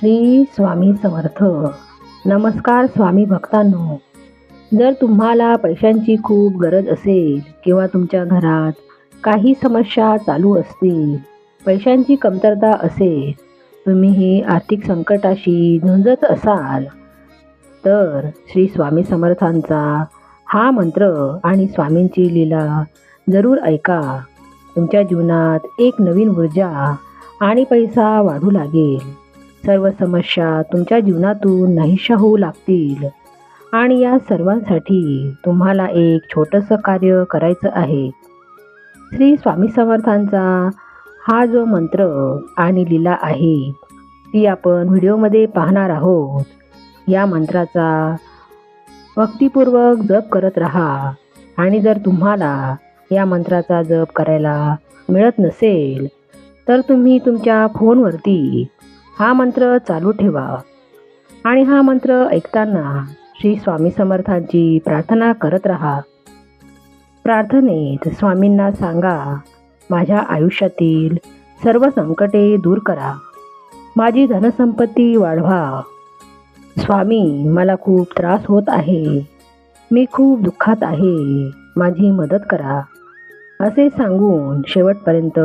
श्री स्वामी समर्थ. नमस्कार स्वामी भक्तांनो. जर तुम्हाला पैशांची खूप गरज असेल किंवा तुमच्या घरात काही समस्या चालू असतील पैशांची कमतरता असेल तुम्ही ही आर्थिक संकटाशी झुंजत असाल तर श्री स्वामी समर्थांचा हा मंत्र आणि स्वामींची लीला जरूर ऐका. तुमच्या जीवनात एक नवीन ऊर्जा आणि पैसा वाढू लागेल. सर्व समस्या तुमच्या जीवनातून नाहीशा होऊ लागतील. आणि या सर्वांसाठी तुम्हाला एक छोटंसं कार्य करायचं आहे. श्री स्वामी समर्थांचा हा जो मंत्र आणि लीला आहे ती आपण व्हिडिओमध्ये पाहणार आहोत. या मंत्राचा भक्तिपूर्वक जप करत राहा. आणि जर तुम्हाला या मंत्राचा जप करायला मिळत नसेल तर तुम्ही तुमच्या फोनवरती हा मंत्र चालू ठेवा. आणि हा मंत्र ऐकताना श्री स्वामी समर्थांची प्रार्थना करत राहा. प्रार्थनेत स्वामींना सांगा माझ्या आयुष्यातील सर्व संकटे दूर करा. माझी धनसंपत्ती वाढवा. स्वामी मला खूप त्रास होत आहे. मी खूप दुःखात आहे. माझी मदत करा. असे सांगून शेवटपर्यंत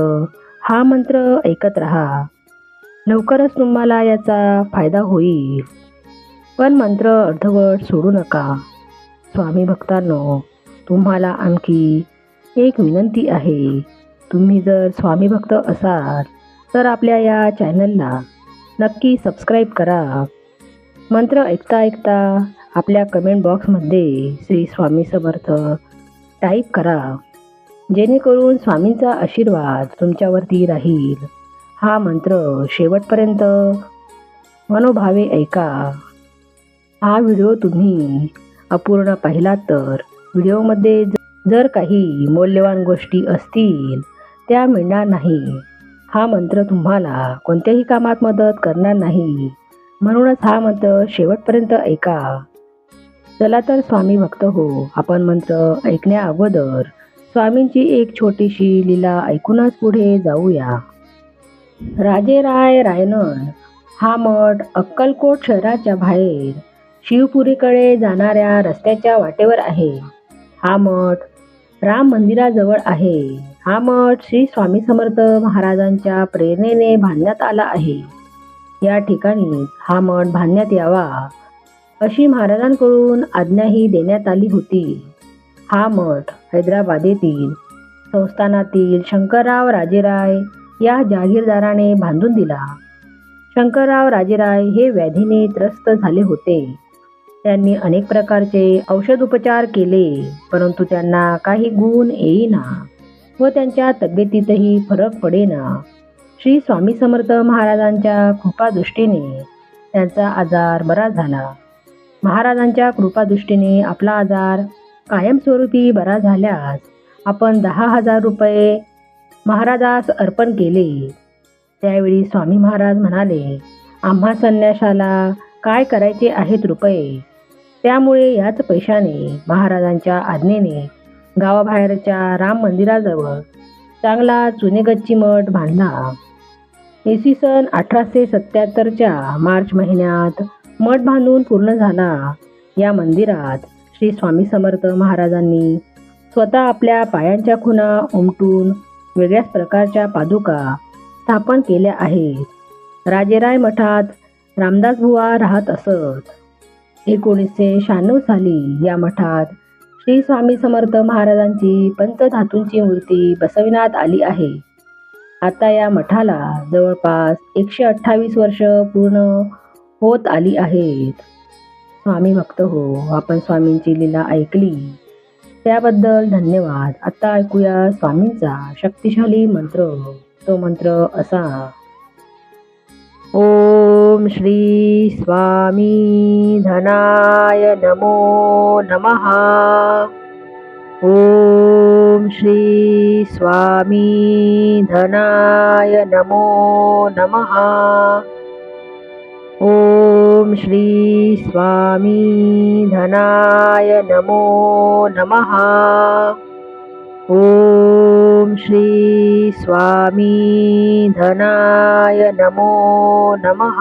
हा मंत्र ऐकत राहा. लवकरच तुम्हाला याचा फायदा होईल. पण मंत्र अर्धवट सोडू नका. स्वामी भक्तांनो तुम्हाला आणखी एक विनंती आहे. तुम्ही जर स्वामी भक्त असाल तर आपल्या या चॅनलला नक्की सबस्क्राईब करा. मंत्र ऐकता ऐकता आपल्या कमेंट बॉक्समध्ये श्री स्वामी समर्थ टाईप करा. जेणेकरून स्वामींचा आशीर्वाद तुमच्यावरती राहील. हा मंत्र शेवटपर्यंत मनोभावे ऐका. हा व्हिडिओ तुम्ही अपूर्ण पाहिलात तर व्हिडिओमध्ये जर काही मौल्यवान गोष्टी असतील त्या मिळणार नाही. हा मंत्र तुम्हाला कोणत्याही कामात मदत करणार नाही. म्हणूनच हा मंत्र शेवटपर्यंत ऐका. चला तर स्वामी भक्त हो आपण मंत्र ऐकण्या अगोदर स्वामींची एक छोटीशी लीला ऐकूनच पुढे जाऊया. राजेराय रायनन हा मठ अक्कलकोट शहराच्या बाहेर शिवपुरीकडे जाणाऱ्या रस्त्याच्या वाटेवर आहे. हा मठ राम मंदिराजवळ आहे. हा मठ श्री स्वामी समर्थ महाराजांच्या प्रेरणेने बांधण्यात आला आहे. या ठिकाणी हा मठ बांधण्यात यावा अशी महाराजांकडून आज्ञाही देण्यात आली होती. हा मठ हैदराबाद येथील संस्थानातील शंकरराव राजेराय या जहागीरदाराने बांधून दिला. शंकरराव राजेराय हे व्याधीने त्रस्त झाले होते. त्यांनी अनेक प्रकारचे औषध उपचार केले परंतु त्यांना काही गुण येईना व त्यांच्या तब्येतीतही फरक पडेना. श्री स्वामी समर्थ महाराजांच्या कृपादृष्टीने त्यांचा आजार बरा झाला. महाराजांच्या कृपादृष्टीने आपला आजार कायमस्वरूपी बरा झाल्यास आपण दहा हजार रुपये महाराजास अर्पण केले. त्यावेळी स्वामी महाराज म्हणाले आम्हा संन्याशाला काय करायचे आहेत रुपये? त्यामुळे याच पैशाने महाराजांच्या आज्ञेने गावाबाहेरच्या राम मंदिराजवळ चांगला चुनेगच्ची मठ बांधला. इसवी सन अठराशे सत्याहत्तरच्या मार्च महिन्यात मठ बांधून पूर्ण झाला. या मंदिरात श्री स्वामी समर्थ महाराजांनी स्वतः आपल्या पायांच्या खुणा उमटून वेगळ्याच प्रकारच्या पादुका स्थापन केल्या आहेत. राजेराय मठात रामदास बुवा राहत असत. एकोणीसशे शहाण्णव साली या मठात श्री स्वामी समर्थ महाराजांची पंचधातूंची मूर्ती बसविण्यात आली आहे. आता या मठाला जवळपास एकशे अठ्ठावीस वर्ष पूर्ण होत आली आहेत. स्वामी भक्त हो आपण स्वामींची लीला ऐकली. त्याबद्दल धन्यवाद. आता ऐकूया स्वामींचा शक्तिशाली मंत्र. तो मंत्र असा. ओम श्री स्वामी धनाय नमो नमः. ओम श्री स्वामी धनाय नमो नमः. ओम श्री स्वामी धनाय नमो नमः। ॐ श्री स्वामी धनाय नमो नमः।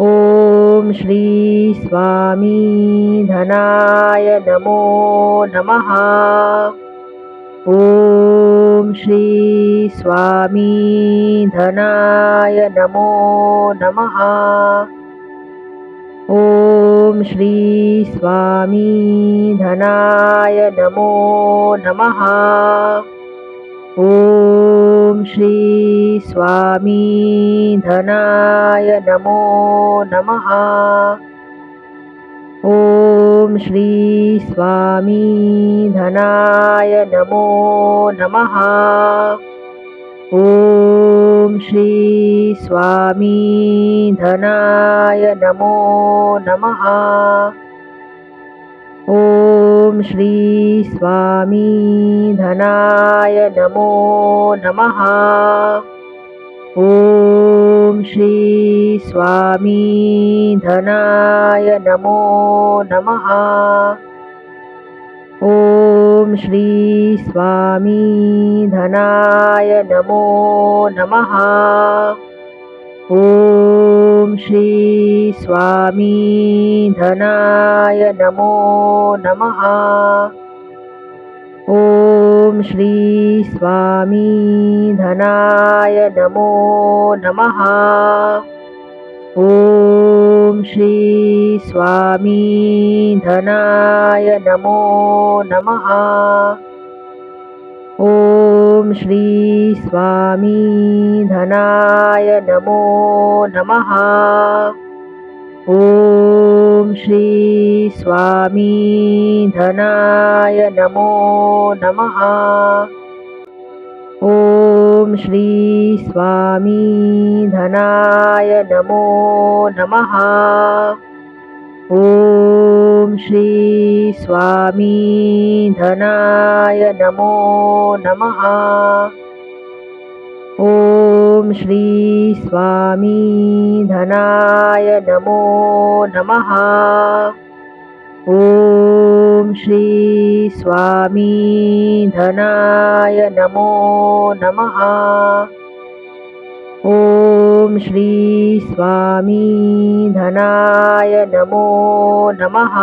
ॐ श्री स्वामी धनाय नमो नमः ॐ श्री स्वामी धनाय नमो नमः। ॐ श्री स्वामी धनाय नमो नमः। ॐ श्री स्वामी धनाय नमो नमः ॐ श्री स्वामी धनाय नमो नमः। ॐ श्री स्वामी धनाय नमो नमः। ॐ श्री स्वामी धनाय नमो नमः ॐ श्री स्वामी धनाय नमो नमः। ॐ श्री स्वामी धनाय नमो नमः। ॐ श्री स्वामी धनाय नमो नमः ॐ श्री स्वामी धनाय नमो नमः। ॐ श्री स्वामी धनाय नमो नमः। ॐ श्री स्वामी धनाय नमो नमः ॐ श्री स्वामी धनाय नमो नमः। ॐ श्री स्वामी धनाय नमो नमः। ॐ श्री स्वामी धनाय नमो नमः ॐ श्री स्वामी धनाय नमो नमः। ॐ श्री स्वामी धनाय नमो नमः। ॐ श्री स्वामी धनाय नमो नमः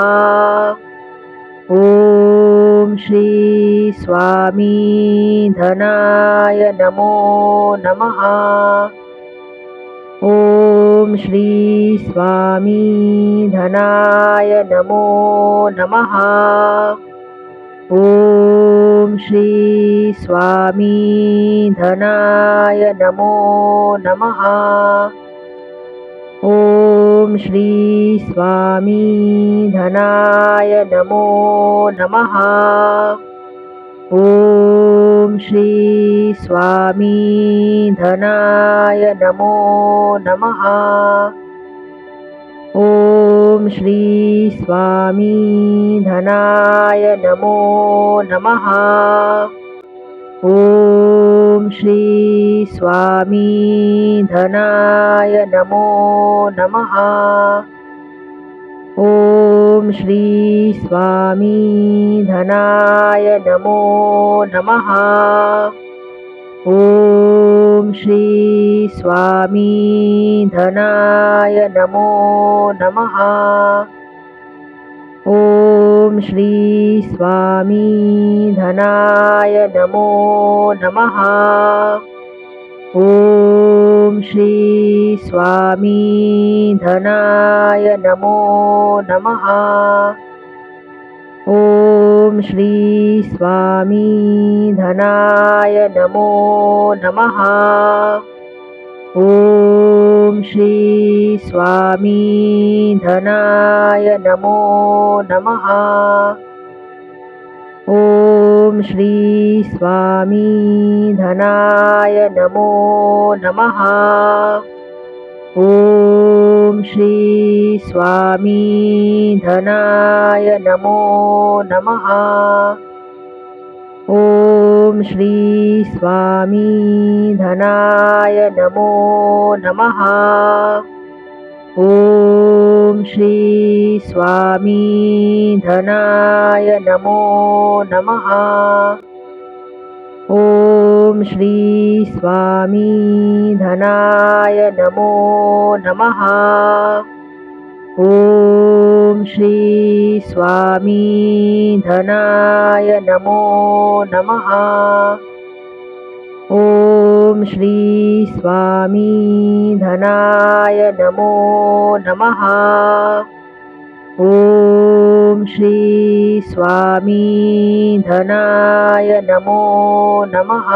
ॐ श्री स्वामी धनाय नमो नमः। ॐ श्री स्वामी धनाय नमो नमः। ॐ श्री स्वामी धनाय नमो नमः ॐ श्री स्वामी धनाय नमो नमः। ॐ श्री स्वामी धनाय नमो नमः। ॐ श्री स्वामी धनाय नमो नमः ॐ श्री स्वामी धनाय नमो नमः। ॐ श्री स्वामी धनाय नमो नमः। ॐ श्री स्वामी धनाय नमो नमः। ॐ श्री स्वामी धनाय नमो नमः। ॐ श्री स्वामी धनाय नमो नमः। ॐ श्री स्वामी धनाय नमो नमः ॐ श्री स्वामी धनाय नमो नमः। ॐ श्री स्वामी धनाय नमो नमः। ॐ श्री स्वामी धनाय नमो नमः ॐ श्री स्वामी धनाय नमो नमः। ॐ श्री स्वामी धनाय नमो नमः। ॐ श्री स्वामी धनाय नमो नमः। ॐ श्री स्वामी धनाय नमो नमः। ॐ श्री स्वामी धनाय नमो नमः। ॐ श्री स्वामी धनाय नमो नमः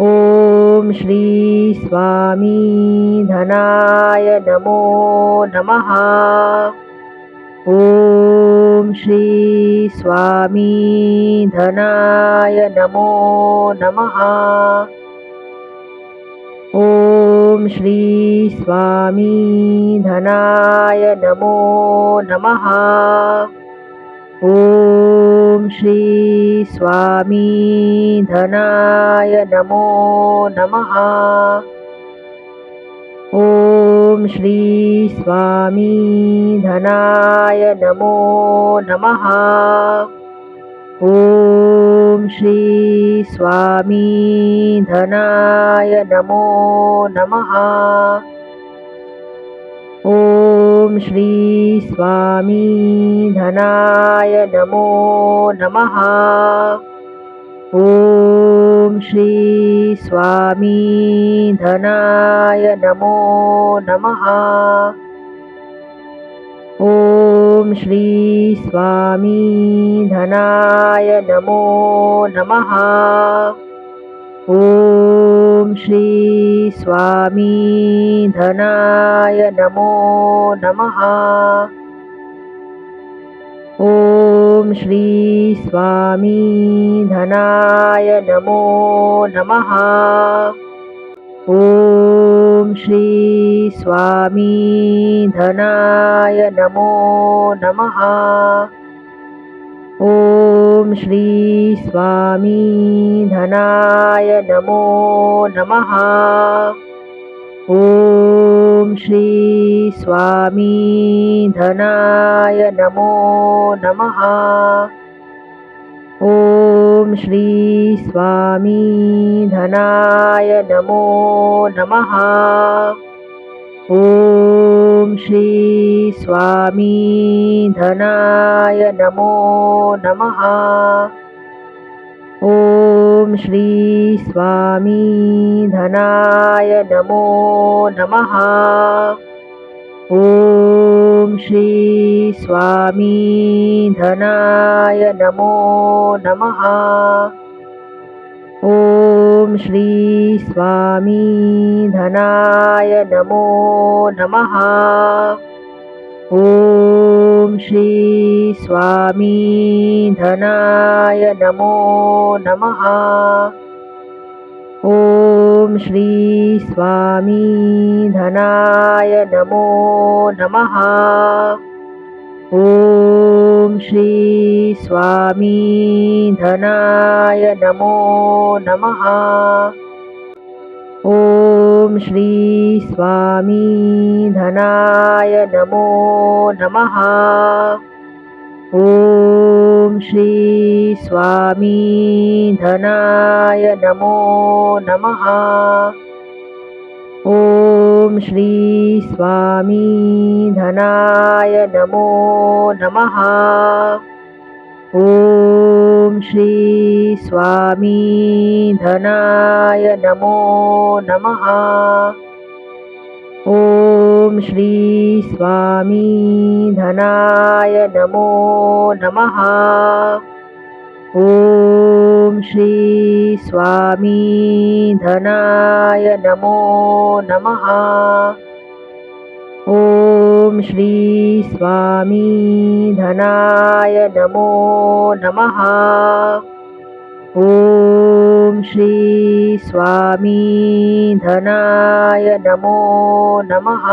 ॐ श्री स्वामी धनाय नमो नमः। ॐ श्री स्वामी धनाय नमो नमः। ॐ श्री स्वामी धनाय नमो नमः ॐ श्री स्वामी धनाय नमो नमः। ॐ श्री स्वामी धनाय नमो नमः। ॐ श्री स्वामी धनाय नमो नमः। ॐ श्री स्वामी धनाय नमो नमः। ॐ श्री स्वामी धनाय नमो नमः। ॐ श्री स्वामी धनाय नमो नमः ॐ श्री स्वामी धनाय नमो नमः। ॐ श्री स्वामी धनाय नमो नमः। ॐ श्री स्वामी धनाय नमो नमः ॐ श्री स्वामी धनाय नमो नमः। ॐ श्री स्वामी धनाय नमो नमः। ॐ श्री स्वामी धनाय नमो नमः। ॐ श्री स्वामी धनाय नमो नमः। ॐ श्री स्वामी धनाय नमो नमः। ॐ श्री स्वामी धनाय नमो नमः। ॐ श्री स्वामी धनाय नमो नमः। ॐ श्री स्वामी धनाय नमो नमः। ॐ श्री स्वामी धनाय नमो नमः। ॐ श्री स्वामी धनाय नमो नमः ॐ श्री स्वामी धनाय नमो नमः। ॐ श्री स्वामी धनाय नमो नमः। ॐ श्री स्वामी धनाय नमो नमः ॐ श्री स्वामी धनाय नमो नमः। ॐ श्री स्वामी धनाय नमो नमः। ॐ श्री स्वामी धनाय नमो नमः ॐ श्री स्वामी धनाय नमो नमः। ॐ श्री स्वामी धनाय नमो नमः।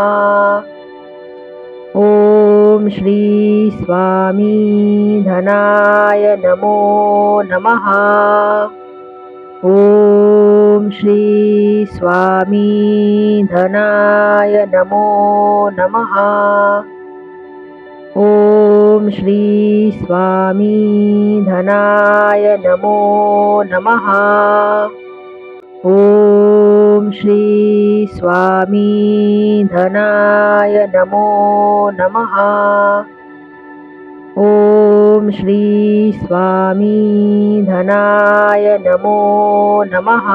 ॐ श्री स्वामी धनाय नमो नमः ओम श्री स्वामी धनाय नमो नमः। ओम श्री स्वामी धनाय नमो नमः। ओम श्री स्वामी धनाय नमो नमः ॐ श्री स्वामी धनाय नमो नमः।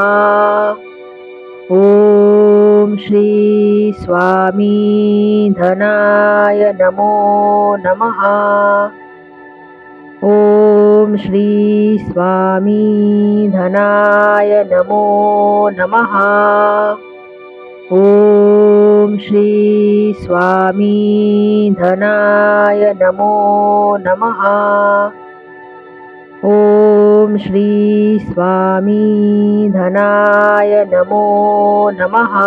ॐ श्री स्वामी धनाय नमो नमः। ॐ श्री स्वामी धनाय नमो नमः। ओम श्री स्वामी धनाय नमो नमः। ओम श्री स्वामी धनाय नमो नमः।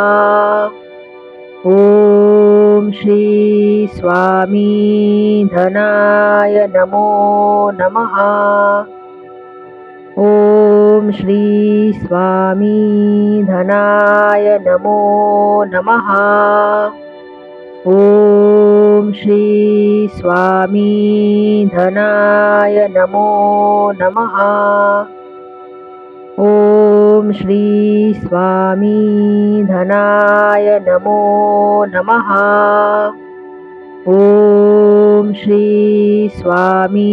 ओम श्री स्वामी धनाय नमो नमः श्री स्वामी धनाय नमो नमः। ओम श्री स्वामी धनाय नमो नमः। ओम श्री स्वामी धनाय नमो नमः। ओम श्री स्वामी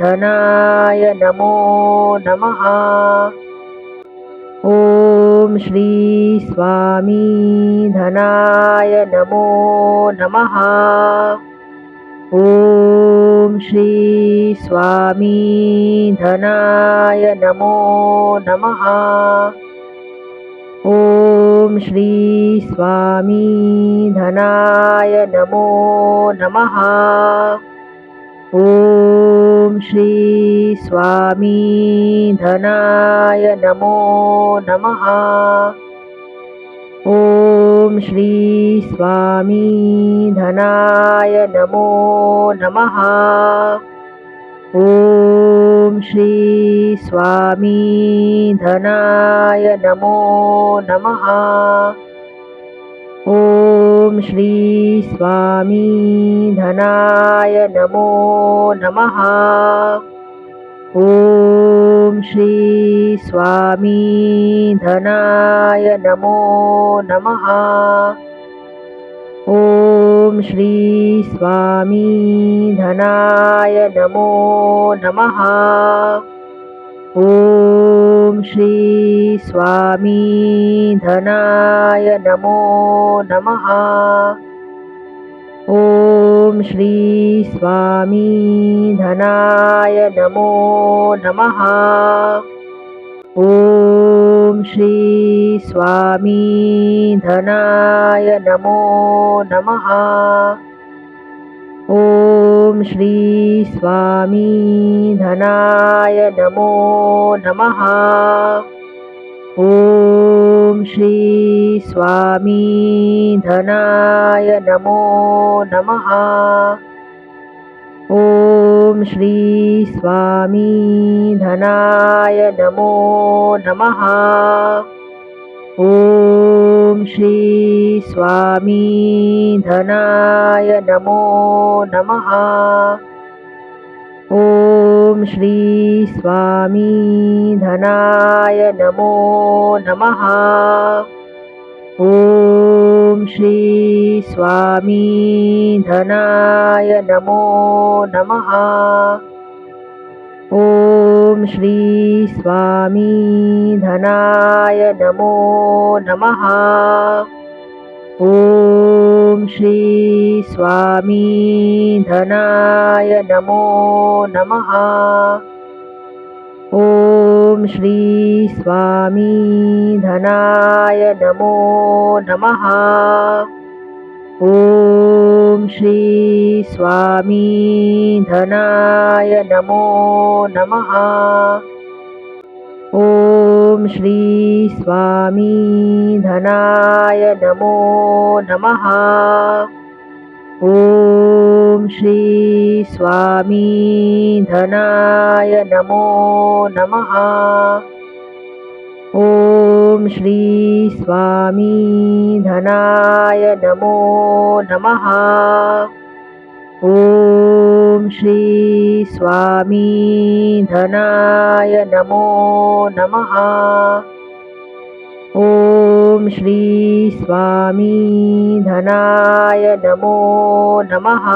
धनाय नमो नमः। ओम श्री स्वामी धनाय नमो नमः। ओम श्री स्वामी धनाय नमो नमः ओम श्री स्वामी धनाय नमो नमः। ओम श्री स्वामी धनाय नमो नमः। ओम श्री स्वामी धनाय नमो नमः श्री स्वामी धनाय नमो नमः। ओम श्री स्वामी धनाय नमो नमः। ओम श्री स्वामी धनाय नमो नमः श्री स्वामी धनाय नमो नमः। ओम श्री स्वामी धनाय नमो नमः। ओम श्री स्वामी धनाय नमो नमः श्री स्वामी धनाय नमो नमः। ओम श्री स्वामी धनाय नमो नमः। ओम श्री स्वामी धनाय नमो नमः श्री स्वामी धनाय नमो नमः। ओम श्री स्वामी धनाय नमो नमः। ओम श्री स्वामी धनाय नमो नमः ओम श्री स्वामी धनाय नमो नमः। ओम श्री स्वामी धनाय नमो नमः। ओम श्री स्वामी धनाय नमो नमः श्री स्वामी धनाय नमो नमः। ओम श्री स्वामी धनाय नमो नमः। ओम श्री स्वामी धनाय नमो नमः श्री स्वामी धनाय नमो नमः। ओम श्री स्वामी धनाय नमो नमः। ओम श्री स्वामी धनाय नमो नमः ओम श्री स्वामी धनाय नमो नमः